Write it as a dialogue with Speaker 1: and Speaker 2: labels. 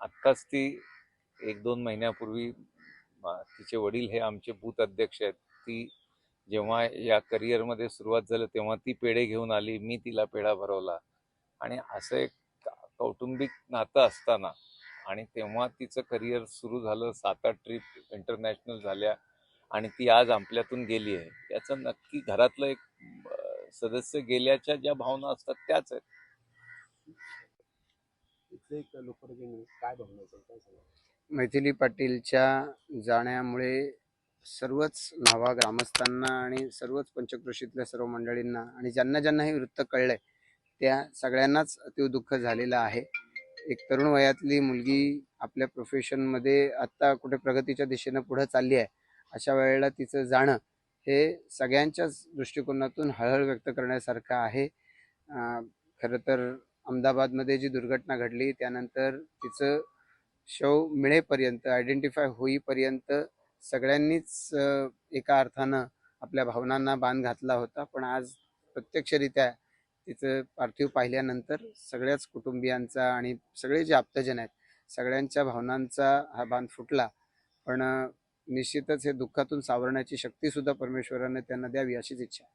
Speaker 1: आत्ताच ती एक दोन महिन्यापूर्वी तिचे वडील हे आमचे बूथ अध्यक्ष आहेत. ती जेव्हा या करिअरमध्ये सुरुवात झालं तेव्हा ती पेढे घेऊन आली मी तिला पेढा भरवला. आणि असं एक कौटुंबिक नातं असताना आणि तेव्हा तिचं करिअर सुरू झालं सात आठ ट्रिप इंटरनॅशनल झाल्या आणि ती आज आपल्यातून गेली आहे. याचं नक्की घरातलं एक सदस्य गेल्याच्या ज्या भावना असतात त्याच आहेत.
Speaker 2: एक लोकप्रतिनिधी काय भावना असेल काय सांगा
Speaker 3: मैथिली पाटीलच्या जाण्यामुळे सर्वच न्हावा ग्रामस्थांना आणि सर्वच पंचक्रोशीतल्या सर्व मंडळींना आणि ज्यांना ज्यांना हे वृत्त कळलंय त्या सगळ्यांनाच अतीव दुःख झालेलं आहे. एक तरुण वयातली मुलगी आपल्या प्रोफेशनमध्ये आत्ता कुठे प्रगतीच्या दिशेनं पुढं चालली आहे अशा वेळेला तिचं जाणं हे सगळ्यांच्याच दृष्टिकोनातून हळहळ व्यक्त करण्यासारखं आहे. अं, खरं तर अहमदाबादमध्ये जी दुर्घटना घडली त्यानंतर तिचं शव मिळेपर्यंत आयडेंटिफाय होईपर्यंत सगळ्यांनीच एका अर्थानं आपल्या भावनांना बांध घातला होता. पण आज प्रत्यक्षरित्या तिचं पार्थिव पाहिल्यानंतर सगळ्याच कुटुंबियांचा आणि सगळे जे आप्तजन आहेत सगळ्यांच्या भावनांचा हा बांध फुटला. पण निश्चितच हे दुःखातून सावरण्याची शक्तीसुद्धा परमेश्वराने त्यांना द्यावी अशीच इच्छा आहे.